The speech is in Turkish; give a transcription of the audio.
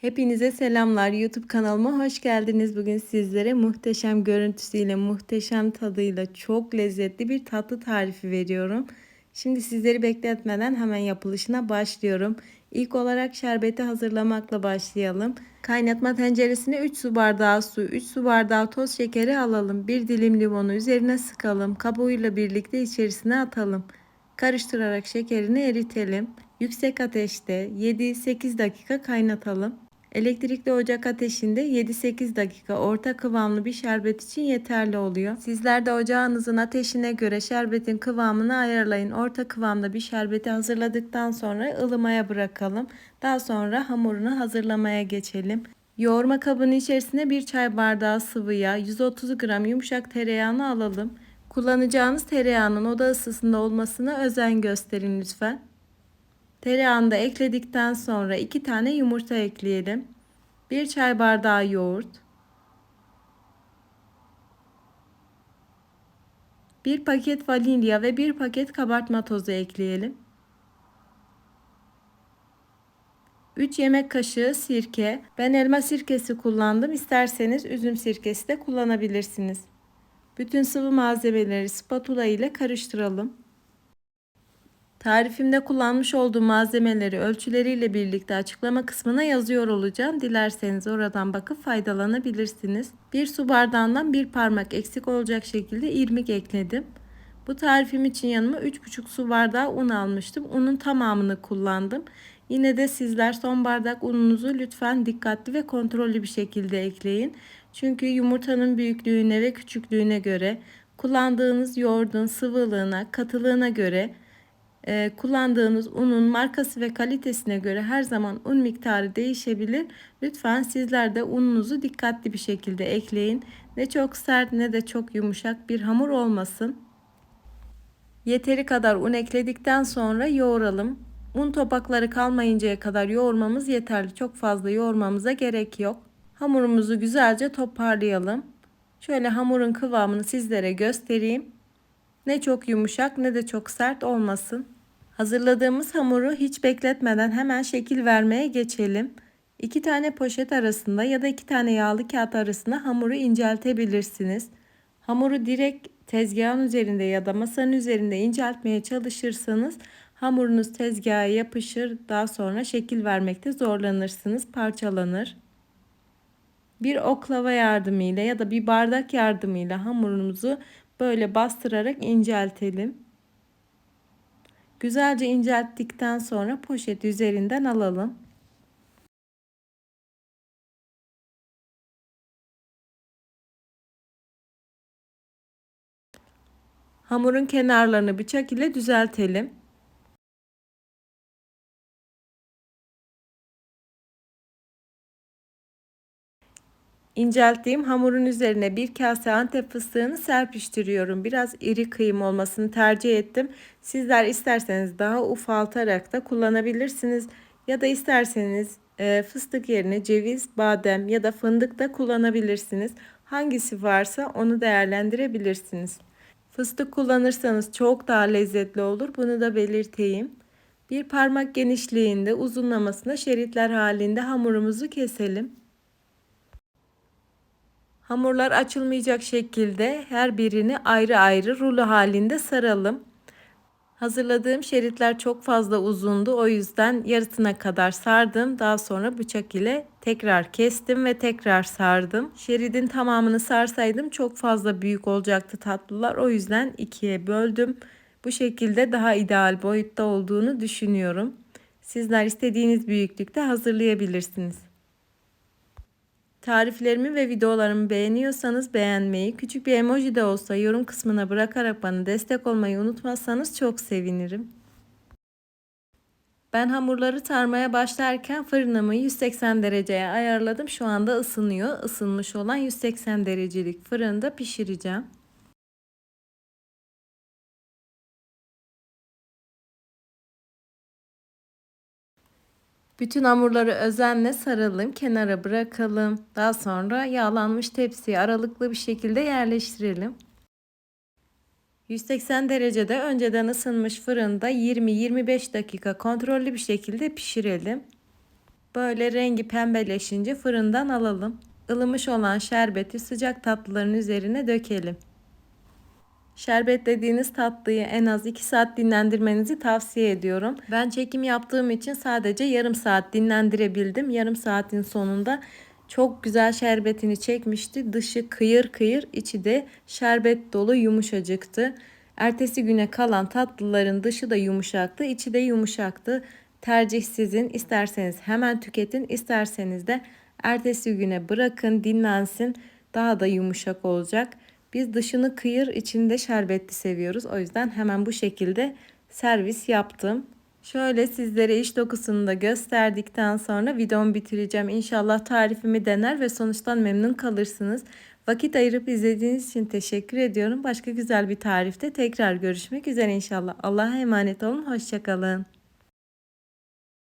Hepinize selamlar. YouTube kanalıma hoş geldiniz. Bugün sizlere muhteşem görüntüsüyle, muhteşem tadıyla çok lezzetli bir tatlı tarifi veriyorum. Şimdi sizleri bekletmeden hemen yapılışına başlıyorum. İlk olarak şerbeti hazırlamakla başlayalım. Kaynatma tenceresine 3 su bardağı su, 3 su bardağı toz şekeri alalım. 1 dilim limonu üzerine sıkalım. Kabuğuyla birlikte içerisine atalım. Karıştırarak şekerini eritelim. Yüksek ateşte 7-8 dakika kaynatalım. Elektrikli ocak ateşinde 7-8 dakika orta kıvamlı bir şerbet için yeterli oluyor. Sizler de ocağınızın ateşine göre şerbetin kıvamını ayarlayın. Orta kıvamda bir şerbeti hazırladıktan sonra ılımaya bırakalım. Daha sonra hamurunu hazırlamaya geçelim. Yoğurma kabının içerisine bir çay bardağı sıvı yağ, 130 gram yumuşak tereyağını alalım. Kullanacağınız tereyağının oda ısısında olmasına özen gösterin lütfen. Tereyağını da ekledikten sonra 2 tane yumurta ekleyelim. 1 çay bardağı yoğurt. 1 paket vanilya ve 1 paket kabartma tozu ekleyelim. 3 yemek kaşığı sirke. Ben elma sirkesi kullandım. İsterseniz üzüm sirkesi de kullanabilirsiniz. Bütün sıvı malzemeleri spatula ile karıştıralım. Tarifimde kullanmış olduğum malzemeleri ölçüleriyle birlikte açıklama kısmına yazıyor olacağım. Dilerseniz oradan bakıp faydalanabilirsiniz. Bir su bardağından bir parmak eksik olacak şekilde irmik ekledim. Bu tarifim için yanıma 3,5 su bardağı un almıştım. Unun tamamını kullandım. Yine de sizler son bardak ununuzu lütfen dikkatli ve kontrollü bir şekilde ekleyin. Çünkü yumurtanın büyüklüğüne ve küçüklüğüne göre kullandığınız yoğurdun sıvılığına, katılığına göre e, kullandığınız unun markası ve kalitesine göre her zaman un miktarı değişebilir. Lütfen sizler de ununuzu dikkatli bir şekilde ekleyin. Ne çok sert ne de çok yumuşak bir hamur olmasın. Yeteri kadar un ekledikten sonra yoğuralım. Un topakları kalmayıncaya kadar yoğurmamız yeterli. Çok fazla yoğurmamıza gerek yok. Hamurumuzu güzelce toparlayalım. Şöyle hamurun kıvamını sizlere göstereyim. Ne çok yumuşak ne de çok sert olmasın. Hazırladığımız hamuru hiç bekletmeden hemen şekil vermeye geçelim. İki tane poşet arasında ya da iki tane yağlı kağıt arasında hamuru inceltebilirsiniz. Hamuru direkt tezgahın üzerinde ya da masanın üzerinde inceltmeye çalışırsanız hamurunuz tezgaha yapışır daha sonra şekil vermekte zorlanırsınız parçalanır. Bir oklava yardımıyla ya da bir bardak yardımıyla hamurumuzu böyle bastırarak inceltelim. Güzelce incelttikten sonra poşet üzerinden alalım. Hamurun kenarlarını bıçak ile düzeltelim. İncelttiğim hamurun üzerine bir kase antep fıstığını serpiştiriyorum. Biraz iri kıyım olmasını tercih ettim. Sizler isterseniz daha ufaltarak da kullanabilirsiniz. Ya da isterseniz e, fıstık yerine ceviz, badem ya da fındık da kullanabilirsiniz. Hangisi varsa onu değerlendirebilirsiniz. Fıstık kullanırsanız çok daha lezzetli olur. Bunu da belirteyim. Bir parmak genişliğinde uzunlamasına şeritler halinde hamurumuzu keselim. Hamurlar açılmayacak şekilde her birini ayrı ayrı rulo halinde saralım. Hazırladığım şeritler çok fazla uzundu. O yüzden yarısına kadar sardım. Daha sonra bıçak ile tekrar kestim ve tekrar sardım. Şeridin tamamını sarsaydım çok fazla büyük olacaktı tatlılar. O yüzden ikiye böldüm. Bu şekilde daha ideal boyutta olduğunu düşünüyorum. Sizler istediğiniz büyüklükte hazırlayabilirsiniz. Tariflerimi ve videolarımı beğeniyorsanız beğenmeyi, küçük bir emoji de olsa yorum kısmına bırakarak bana destek olmayı unutmazsanız çok sevinirim. Ben hamurları tarmaya başlarken fırınımı 180 dereceye ayarladım. Şu anda ısınıyor. Isınmış olan 180 derecelik fırında pişireceğim. Bütün hamurları özenle saralım, kenara bırakalım. Daha sonra yağlanmış tepsiye aralıklı bir şekilde yerleştirelim. 180 derecede önceden ısınmış fırında 20-25 dakika kontrollü bir şekilde pişirelim. Böyle rengi pembeleşince fırından alalım. Ilımış olan şerbeti sıcak tatlıların üzerine dökelim. Şerbetlediğiniz tatlıyı en az 2 saat dinlendirmenizi tavsiye ediyorum. Ben çekim yaptığım için sadece yarım saat dinlendirebildim. Yarım saatin sonunda çok güzel şerbetini çekmişti. Dışı kıyır kıyır, içi de şerbet dolu yumuşacıktı. Ertesi güne kalan tatlıların dışı da yumuşaktı, içi de yumuşaktı. Tercih sizin. İsterseniz hemen tüketin, isterseniz de ertesi güne bırakın, dinlensin. Daha da yumuşak olacak. Biz dışını kıyır, içinde şerbetli seviyoruz. O yüzden hemen bu şekilde servis yaptım. Şöyle sizlere iç dokusunu da gösterdikten sonra videomu bitireceğim. İnşallah tarifimi dener ve sonuçtan memnun kalırsınız. Vakit ayırıp izlediğiniz için teşekkür ediyorum. Başka güzel bir tarifte tekrar görüşmek üzere inşallah. Allah'a emanet olun. Hoşçakalın.